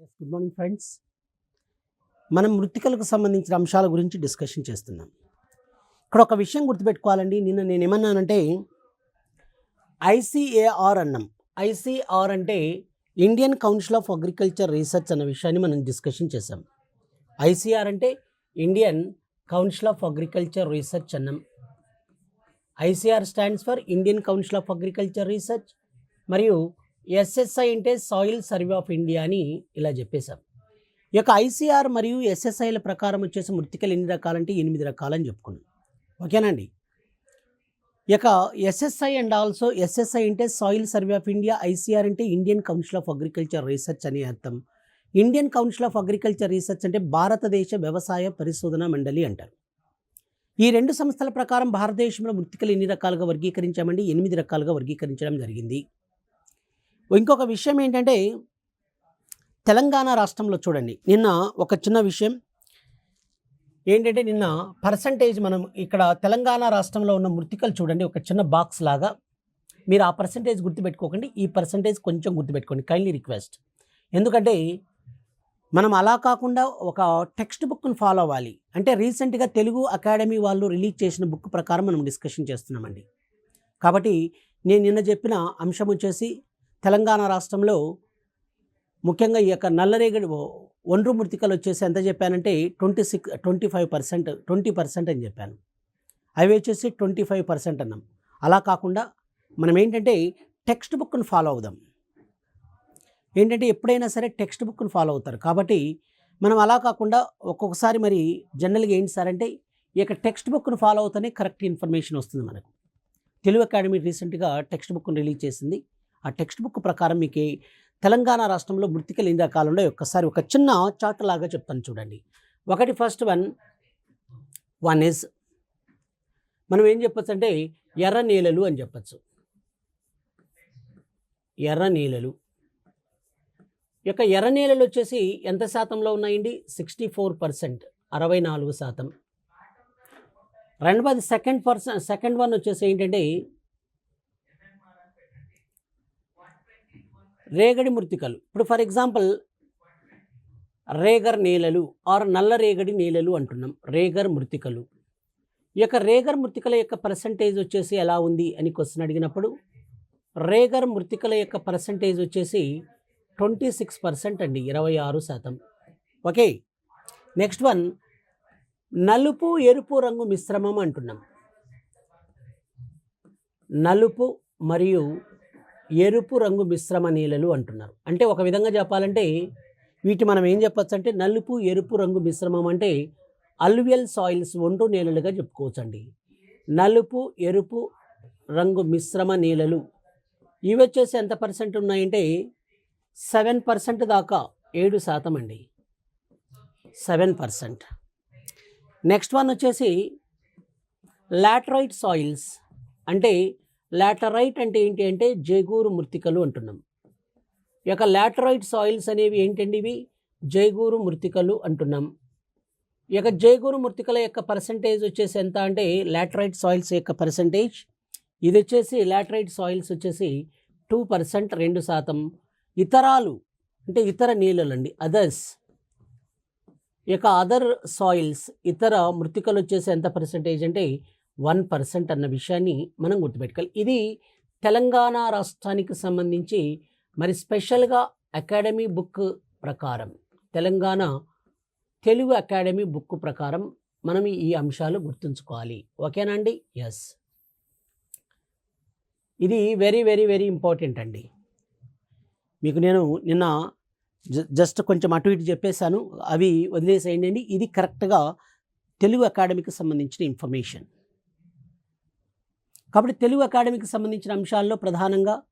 Yes good morning friends మనం మృతికలకు సంబంధించిన అంశాల గురించి డిస్కషన్ చేస్తున్నాం. ఇక్కడ ఒక విషయం గుర్తుపెట్టుకోవాలండి. నిన్న నేను ఏమన్నానంటే ఐసీఏఆర్ అన్నాం. ఐసీఆర్ అంటే Indian Council of Agriculture Research అన్న విషయాన్ని మనం డిస్కషన్ చేసాం ఐసీఆర్ అంటే Indian Council of Agriculture Research అన్నాం. ICR stands for Indian Council of Agriculture Research మరియు ఎస్ఎస్ఐ అంటే సాయిల్ సర్వే ఆఫ్ ఇండియా అని ఇలా చెప్పేశాం ఈ యొక్క ఐసీఆర్ మరియు ఎస్ఎస్ఐల ప్రకారం వచ్చేసి మృతికలు ఎన్ని రకాలంటే ఎనిమిది రకాలని చెప్పుకున్నాం. ఓకేనండి ఇక యొక్క ఎస్ఎస్ఐ అండ్ ఆల్సో ఎస్ఎస్ఐ అంటే soil survey of India ICR అంటే Indian Council of Agriculture Research అని అర్థం. Indian Council of Agriculture Research అంటే భారతదేశ వ్యవసాయ పరిశోధన మండలి అంటారు. ఈ రెండు సంస్థల ప్రకారం భారతదేశంలో మృతికలు ఎన్ని రకాలుగా వర్గీకరించామండి? ఎనిమిది రకాలుగా వర్గీకరించడం జరిగింది. ఇంకొక విషయం ఏంటంటే తెలంగాణ రాష్ట్రంలో చూడండి. నిన్న ఒక చిన్న విషయం. ఏంటంటే నిన్న పర్సంటేజ్ మనం ఇక్కడ తెలంగాణ రాష్ట్రంలో ఉన్న మృతికలు చూడండి. ఒక చిన్న బాక్స్ లాగా. మీరు ఆ పర్సంటేజ్ గుర్తుపెట్టుకోకండి. ఈ పర్సంటేజ్ కొంచెం గుర్తుపెట్టుకోండి. కైండ్లీ రిక్వెస్ట్ ఎందుకంటే మనం అలా కాకుండా ఒక టెక్స్ట్ బుక్ను ఫాలో అవ్వాలి. అంటే రీసెంట్గా తెలుగు అకాడమీ వాళ్ళు రిలీజ్ చేసిన బుక్ ప్రకారం మనం డిస్కషన్ చేస్తున్నామండి. కాబట్టి నేను నిన్న చెప్పిన అంశం వచ్చేసి తెలంగాణ రాష్ట్రంలో ముఖ్యంగా ఈ యొక్క నల్లరేగడి ఒండ్రు మృతికలు వచ్చేసి ఎంత చెప్పానంటే twenty six twenty five percent twenty percent అని చెప్పాను. అవి వచ్చేసి ట్వంటీ ఫైవ్ పర్సెంట్ అన్నాం. అలా కాకుండా మనం ఏంటంటే టెక్స్ట్ బుక్ను ఫాలో అవుదాం. ఏంటంటే ఎప్పుడైనా సరే టెక్స్ట్ బుక్ను ఫాలో అవుతారు. కాబట్టి మనం అలా కాకుండా ఒక్కొక్కసారి మరి జనరల్గా ఏంటి సార్ అంటే ఈ యొక్క టెక్స్ట్ బుక్ను ఫాలో అవుతూనే కరెక్ట్ ఇన్ఫర్మేషన్ వస్తుంది మనకు. తెలుగు అకాడమీ రీసెంట్గా టెక్స్ట్ బుక్ను రిలీజ్ చేసింది. ఆ టెక్స్ట్ బుక్ ప్రకారం మీకు తెలంగాణ రాష్ట్రంలో మృతికలు ఎన్ని రకాలుండో ఒక్కసారి ఒక చిన్న చార్ట్ లాగా చెప్తాను చూడండి. ఒకటి ఫస్ట్ వన్ వన్ ఇస్ మనం ఏం చెప్పచ్చు అంటే ఎర్ర నేలలు అని చెప్పచ్చు. ఎర్ర నేలలు. యొక్క ఎర్ర నేలలు వచ్చేసి ఎంత శాతంలో ఉన్నాయండి? సిక్స్టీ ఫోర్ పర్సెంట్ అరవై నాలుగు శాతం. రెండవది సెకండ్ పర్సన్ సెకండ్ వన్ వచ్చేసి ఏంటంటే రేగడి మృతికలు. ఇప్పుడు ఫర్ ఎగ్జాంపుల్ రేగర్ నేలలు ఆర్ నల్ల రేగడి నేలలు అంటున్నాం. రేగర్ మృతికలు. ఈ యొక్క రేగర్ మృతికల యొక్క పర్సంటేజ్ వచ్చేసి ఎలా ఉంది అని క్వశ్చన్ అడిగినప్పుడు రేగర్ మృతికల యొక్క పర్సంటేజ్ వచ్చేసి ట్వంటీ సిక్స్ పర్సెంట్ అండి ఇరవై ఆరు శాతం. ఓకే? నెక్స్ట్ వన్ నలుపు ఎరుపు రంగు మిశ్రమం అంటున్నాం. నలుపు మరియు ఎరుపు రంగు మిశ్రమ నీళ్ళలు అంటున్నారు. అంటే ఒక విధంగా చెప్పాలంటే వీటి మనం ఏం చెప్పచ్చు అంటే నలుపు ఎరుపు రంగు మిశ్రమం అంటే అల్వియల్ సాయిల్స్ ఒంటు నేలలుగా చెప్పుకోవచ్చు అండి నలుపు ఎరుపు రంగు మిశ్రమ నేలలు ఇవి వచ్చేసి ఎంత పర్సెంట్ ఉన్నాయంటే సెవెన్ పర్సెంట్ దాకా ఏడు శాతం అండి. Seven percent. నెక్స్ట్ వన్ వచ్చేసి లాటరైట్ సాయిల్స్ అంటే లాటరైట్ అంటే ఏంటి అంటే జైగూరు మృతికలు అంటున్నాం. ఈ యొక్క లాటరైట్ సాయిల్స్ అనేవి ఏంటండి ఇవి? జైగూరు మృతికలు అంటున్నాం. ఈ యొక్క జైగూరు మృతికల యొక్క పర్సంటేజ్ వచ్చేసి ఎంత అంటే లాటరైట్ సాయిల్స్ యొక్క పర్సంటేజ్. ఇది వచ్చేసి లాటరైట్ సాయిల్స్ వచ్చేసి టూ పర్సెంట్ రెండు శాతం. ఇతరాలు అంటే ఇతర నీళ్ళలు అండి అదర్స్. ఈ యొక్క అదర్ సాయిల్స్ ఇతర మృతికలు వచ్చేసి ఎంత పర్సంటేజ్ అంటే వన్ పర్సెంట్ అన్న విషయాన్ని మనం గుర్తుపెట్టుకోవాలి. ఇది తెలంగాణ రాష్ట్రానికి సంబంధించి మరి స్పెషల్గా అకాడమీ బుక్ ప్రకారం తెలంగాణ తెలుగు అకాడమీ బుక్ ప్రకారం మనం ఈ అంశాలు గుర్తుంచుకోవాలి. ఓకేనా అండి? ఎస్ ఇది వెరీ వెరీ వెరీ ఇంపార్టెంట్ అండి. మీకు నేను నిన్న జస్ట్ కొంచెం అటు ఇటు చెప్పేశాను. అవి వదిలేసేయండి అండి. ఇది కరెక్ట్గా తెలుగు అకాడమీకి సంబంధించిన ఇన్ఫర్మేషన్. కాబట్టి తెలుగు అకాడమీకి సంబంధించిన అంశాల్లో ప్రధానంగా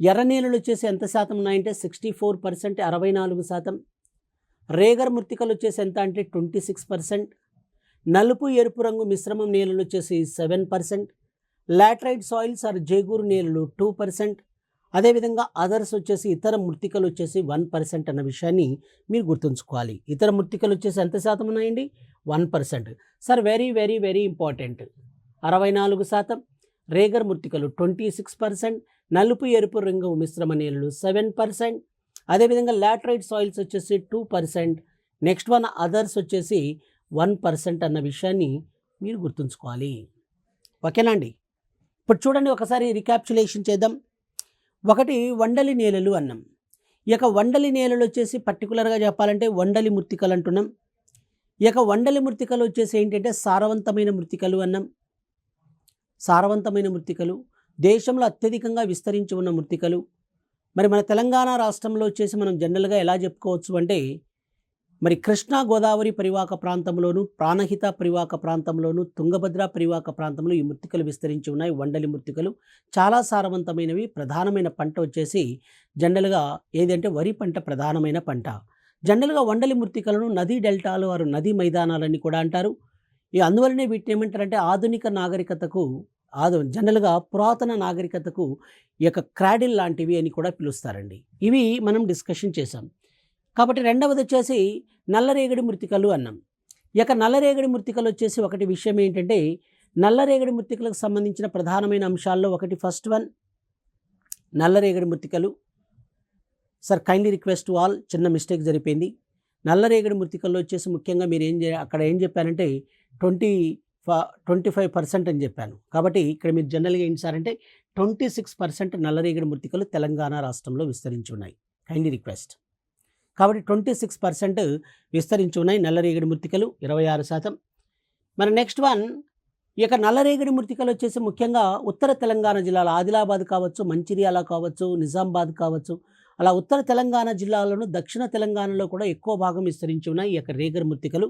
ఎర్ర నేలలు వచ్చేసి ఎంత శాతం ఉన్నాయంటే సిక్స్టీ ఫోర్ పర్సెంట్ అరవై నాలుగు శాతం. రేగర్ మృతికలు వచ్చేసి ఎంత అంటే ట్వంటీ సిక్స్ పర్సెంట్. నలుపు ఎరుపు రంగు మిశ్రమం నేలలు వచ్చేసి seven percent. Laterite soils or జేగూరు నేలలు టూ పర్సెంట్. అదేవిధంగా అదర్స్ వచ్చేసి ఇతర మృతికలు వచ్చేసి వన్ పర్సెంట్ అన్న విషయాన్ని మీరు గుర్తుంచుకోవాలి. ఇతర మృతికలు వచ్చేసి ఎంత శాతం ఉన్నాయండి? One percent. Sir very very very important. అరవై నాలుగు శాతం. రేగర్ మృతికలు ట్వంటీ సిక్స్ పర్సెంట్ నలుపు ఎరుపు రంగు మిశ్రమ నీళ్ళు సెవెన్ పర్సెంట్. అదేవిధంగా లాటరైట్ సాయిల్స్ వచ్చేసి two percent. Next one others వచ్చేసి వన్ పర్సెంట్ అన్న విషయాన్ని మీరు గుర్తుంచుకోవాలి. ఓకేనా అండి? ఇప్పుడు చూడండి ఒకసారి రికాప్చులేషన్ చేద్దాం. ఒకటి వండలి నేలలు అన్నాం. ఈ యొక్క వండలి నేలలు వచ్చేసి పర్టికులర్గా చెప్పాలంటే వండలి మృతికలు అంటున్నాం. ఈ యొక్క వండలి మృతికలు వచ్చేసి ఏంటంటే సారవంతమైన మృతికలు అన్నాం. సారవంతమైన మృతికలు దేశంలో అత్యధికంగా విస్తరించి ఉన్న మృతికలు. మరి మన తెలంగాణ రాష్ట్రంలో వచ్చేసి మనం జనరల్గా ఎలా చెప్పుకోవచ్చు అంటే మరి కృష్ణా గోదావరి పరివాహక ప్రాంతంలోను ప్రాణహిత పరివాహక ప్రాంతంలోను తుంగభద్ర పరివాహక ప్రాంతంలో ఈ మృతికలు విస్తరించి ఉన్నాయి. వండలి మృతికలు చాలా సారవంతమైనవి. ప్రధానమైన పంట వచ్చేసి జనరల్గా ఏదంటే వరి పంట ప్రధానమైన పంట. జనరల్గా వండలి మృతికలను నదీ డెల్టాలు వారు నదీ మైదానాలని కూడా అంటారు. ఈ అందువలనే వీటిని ఏమంటారంటే ఆధునిక నాగరికతకు ఆదు జనరల్గా పురాతన నాగరికతకు ఈ యొక్క క్రాడిల్ లాంటివి అని కూడా పిలుస్తారండి. ఇవి మనం డిస్కషన్ చేశాం. కాబట్టి రెండవది వచ్చేసి నల్లరేగడి మృతికలు అన్నాం. ఈ యొక్క నల్లరేగడి మృతికలు వచ్చేసి ఒకటి విషయం ఏంటంటే నల్లరేగడి మృతికలకు సంబంధించిన ప్రధానమైన అంశాల్లో ఒకటి ఫస్ట్ వన్ నల్లరేగడి మృతికలు. Sir kindly request to all చిన్న మిస్టేక్ జరిపోయింది నల్లరేగడి మృతికల్లో వచ్చేసి ముఖ్యంగా మీరు ఏం అక్కడ ఏం చెప్పారంటే ట్వంటీ ట్వంటీ ఫైవ్ పర్సెంట్ అని చెప్పాను. కాబట్టి ఇక్కడ మీరు జనరల్గా ఏంటి సార్ అంటే ట్వంటీ సిక్స్ పర్సెంట్ నల్లరేగడి మృతికలు తెలంగాణ రాష్ట్రంలో విస్తరించి ఉన్నాయి. కైండ్లీ రిక్వెస్ట్ కాబట్టి ట్వంటీ సిక్స్ పర్సెంట్ విస్తరించి ఉన్నాయి నల్లరేగడి మృతికలు ఇరవై ఆరు శాతం. మరి నెక్స్ట్ వన్ ఇక నల్లరేగడి మృతికలు వచ్చేసి ముఖ్యంగా ఉత్తర తెలంగాణ జిల్లాలో ఆదిలాబాద్ కావచ్చు మంచిర్యాల కావచ్చు నిజామాబాద్ కావచ్చు అలా ఉత్తర తెలంగాణ జిల్లాలోను దక్షిణ తెలంగాణలో కూడా ఎక్కువ భాగం విస్తరించి ఉన్నాయి. ఈ యొక్క రేగర్ మృతికలు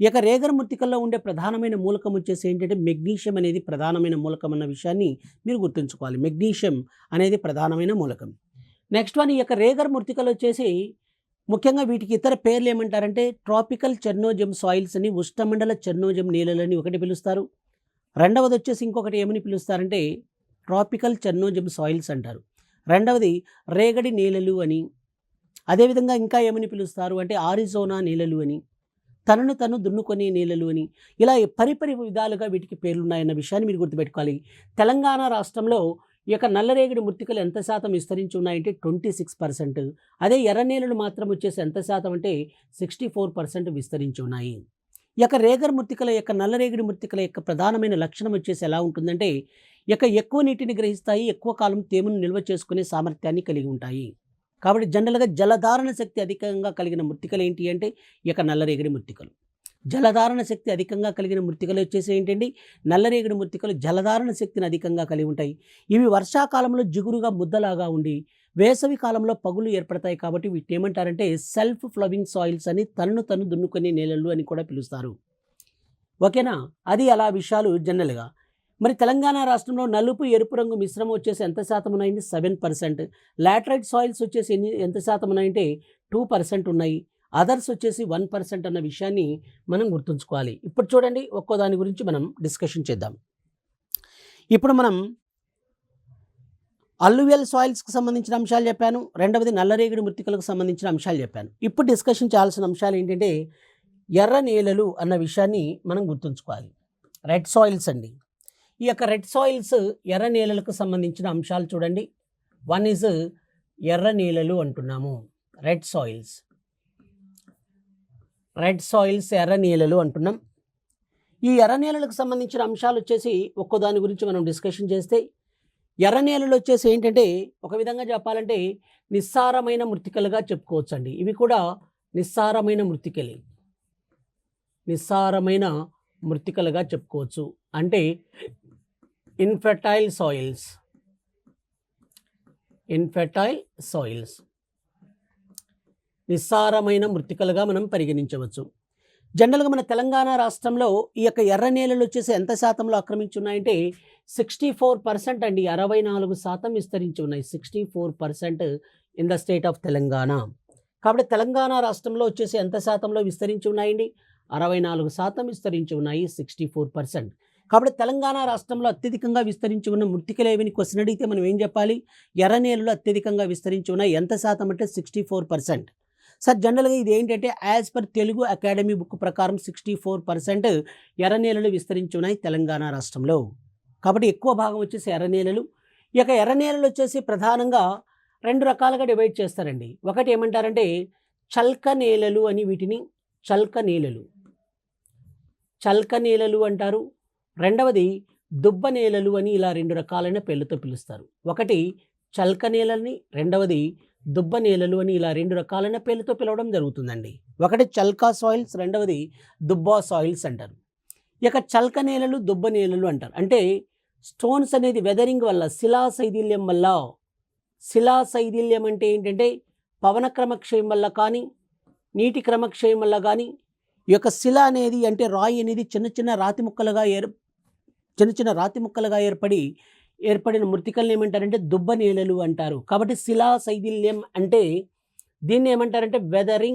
ఈ యొక్క రేగర్ మృతికల్లో ఉండే ప్రధానమైన మూలకం వచ్చేసి ఏంటంటే మెగ్నీషియం అనేది ప్రధానమైన మూలకం అన్న విషయాన్ని మీరు గుర్తుంచుకోవాలి. మెగ్నీషియం అనేది ప్రధానమైన మూలకం. నెక్స్ట్ వన్ ఈ యొక్క రేగర్ మృతికలు వచ్చేసి ముఖ్యంగా వీటికి ఇతర పేర్లు ఏమంటారంటే ట్రాపికల్ చెర్నోజమ్ సాయిల్స్ అని ఉష్ణమండల చెర్నోజమ్ నేలలని ఒకటి పిలుస్తారు. రెండవది వచ్చేసి ఇంకొకటి ఏమని పిలుస్తారంటే ట్రాపికల్ చెర్నోజమ్ సాయిల్స్ అంటారు. రెండవది రేగడి నేలలు అని. అదేవిధంగా ఇంకా ఏమని పిలుస్తారు అంటే ఆరిజోనా నేలలు అని. తనను తను దున్నుకునే నేలలు అని. ఇలా పరిపరి విధాలుగా వీటికి పేర్లున్నాయన్న విషయాన్ని మీరు గుర్తుపెట్టుకోవాలి. తెలంగాణ రాష్ట్రంలో ఈ యొక్క నల్లరేగడి మృతికలు ఎంత శాతం విస్తరించి ఉన్నాయంటే ట్వంటీ సిక్స్ పర్సెంట్. అదే ఎర్ర నేలలు మాత్రం వచ్చేసి ఎంత శాతం అంటే సిక్స్టీ ఫోర్ పర్సెంట్ విస్తరించి ఉన్నాయి ఈ యొక్క రేగర్ మృతికల యొక్క నల్లరేగడి మృతికల యొక్క ప్రధానమైన లక్షణం వచ్చేసి ఎలా ఉంటుందంటే ఇక యొక్క ఎక్కువ నీటిని గ్రహిస్తాయి ఎక్కువ కాలం తేమను నిల్వ చేసుకునే సామర్థ్యాన్ని కలిగి ఉంటాయి. కాబట్టి జనరల్గా జలధారణ శక్తి అధికంగా కలిగిన మృతికలు ఏంటి అంటే ఈ యొక్క నల్లరేగడి మృతికలు. జలధారణ శక్తి అధికంగా కలిగిన మృతికలు వచ్చేసి ఏంటండి నల్లరేగడి మృతికలు జలధారణ శక్తిని అధికంగా కలిగి ఉంటాయి. ఇవి వర్షాకాలంలో జిగురుగా ముద్దలాగా ఉండి వేసవి కాలంలో పగులు ఏర్పడతాయి కాబట్టి వీటిని ఏమంటారంటే సెల్ఫ్ ఫ్లవింగ్ సాయిల్స్ అని తనను తను దున్నుకునే నేలలు అని కూడా పిలుస్తారు. ఓకేనా? అది అలా విషయాలు జనరల్గా. మరి తెలంగాణ రాష్ట్రంలో నలుపు ఎరుపు రంగు మిశ్రమం వచ్చేసి ఎంత శాతం ఉన్నాయండి సెవెన్ పర్సెంట్. లాటరైట్ సాయిల్స్ వచ్చేసి ఎన్ని ఎంత శాతం ఉన్నాయంటే టూ పర్సెంట్ ఉన్నాయి. అదర్స్ వచ్చేసి వన్ పర్సెంట్ అన్న విషయాన్ని మనం గుర్తుంచుకోవాలి. ఇప్పుడు చూడండి ఒక్కో దాని గురించి మనం డిస్కషన్ చేద్దాం. ఇప్పుడు మనం అల్లువియల్ సాయిల్స్కి సంబంధించిన అంశాలు చెప్పాను. రెండవది నల్లరేగడి మృతికలకు సంబంధించిన అంశాలు చెప్పాను. ఇప్పుడు డిస్కషన్ చేయాల్సిన అంశాలు ఏంటంటే ఎర్ర నేలలు అన్న విషయాన్ని మనం గుర్తుంచుకోవాలి. రెడ్ సాయిల్స్ అండి. ఈ యొక్క రెడ్ సాయిల్స్ ఎర్ర నేలలకు సంబంధించిన అంశాలు చూడండి. వన్ ఈజ్ ఎర్ర నేలలు అంటున్నాము. Red soils. రెడ్ సాయిల్స్ ఎర్ర నేలలు అంటున్నాం. ఈ ఎర్ర నేలలకు సంబంధించిన అంశాలు వచ్చేసి ఒక్కో దాని గురించి మనం డిస్కషన్ చేస్తే ఎర్ర నేలలు వచ్చేసి ఏంటంటే ఒక విధంగా చెప్పాలంటే నిస్సారమైన మృతికలుగా చెప్పుకోవచ్చు అండి ఇవి కూడా నిస్సారమైన మృతికలే. నిస్సారమైన మృతికలుగా చెప్పుకోవచ్చు. అంటే ఇన్ఫెర్టైల్ సాయిల్స్. ఇన్ఫెర్టైల్ సాయిల్స్. నిస్సారమైన మృతికలుగా మనం పరిగణించవచ్చు. జనరల్గా మన తెలంగాణ రాష్ట్రంలో ఈ యొక్క ఎర్ర నేలలు వచ్చేసి ఎంత శాతంలో ఆక్రమించి ఉన్నాయంటే సిక్స్టీ ఫోర్ పర్సెంట్ అండి అరవై నాలుగు శాతం విస్తరించి ఉన్నాయి. Sixty four percent in the state of Telangana. కాబట్టి తెలంగాణ రాష్ట్రంలో వచ్చేసి ఎంత శాతంలో విస్తరించి ఉన్నాయండి? అరవై నాలుగు శాతం విస్తరించి ఉన్నాయి సిక్స్టీ ఫోర్ పర్సెంట్. కాబట్టి తెలంగాణ రాష్ట్రంలో అత్యధికంగా విస్తరించి ఉన్న మృతికలేవిని క్వశ్చన్ అడిగితే మనం ఏం చెప్పాలి? ఎర్ర నేలలు అత్యధికంగా విస్తరించి ఉన్నాయి ఎంత శాతం అంటే సిక్స్టీ ఫోర్ పర్సెంట్. సార్ జనరల్గా ఇది ఏంటంటే as per Telugu academy book ప్రకారం సిక్స్టీ ఫోర్ పర్సెంట్ ఎర్రనేలలు విస్తరించి ఉన్నాయి తెలంగాణ రాష్ట్రంలో. కాబట్టి ఎక్కువ భాగం వచ్చేసి ఎర్రనేలలు. ఇక ఎర్రనేలలు వచ్చేసి ప్రధానంగా రెండు రకాలుగా డివైడ్ చేస్తారండి. ఒకటి ఏమంటారంటే చల్క నేలలు అని వీటిని చల్క నేలలు చల్క నేలలు అంటారు. రెండవది దుబ్బ నేలలు అని ఇలా రెండు రకాలైన పేర్లతో పిలుస్తారు. ఒకటి చల్క నేలని రెండవది దుబ్బ నేలలు అని ఇలా రెండు రకాలైన పేర్లతో పిలవడం జరుగుతుందండి. ఒకటి చల్కా సాయిల్స్ రెండవది దుబ్బా సాయిల్స్ అంటారు. ఇక చల్క నేలలు దుబ్బ నేలలు అంటారు. అంటే స్టోన్స్ అనేది వెదరింగ్ వల్ల శిలా శైథిల్యం వల్ల శిలా శైథిల్యం అంటే ఏంటంటే పవన క్రమక్షయం వల్ల కానీ నీటి క్రమక్షయం వల్ల కానీ ఈ యొక్క శిల అనేది అంటే రాయి అనేది చిన్న చిన్న రాతి ముక్కలుగా ఏర్ చిన్న చిన్న రాతి ముక్కలుగా ఏర్పడి ఏర్పడిన మృతికల్ని ఏమంటారంటే దుబ్బ నేలలు అంటారు. కాబట్టి శిలా శైథిల్యం అంటే దీన్ని ఏమంటారంటే వెదరింగ్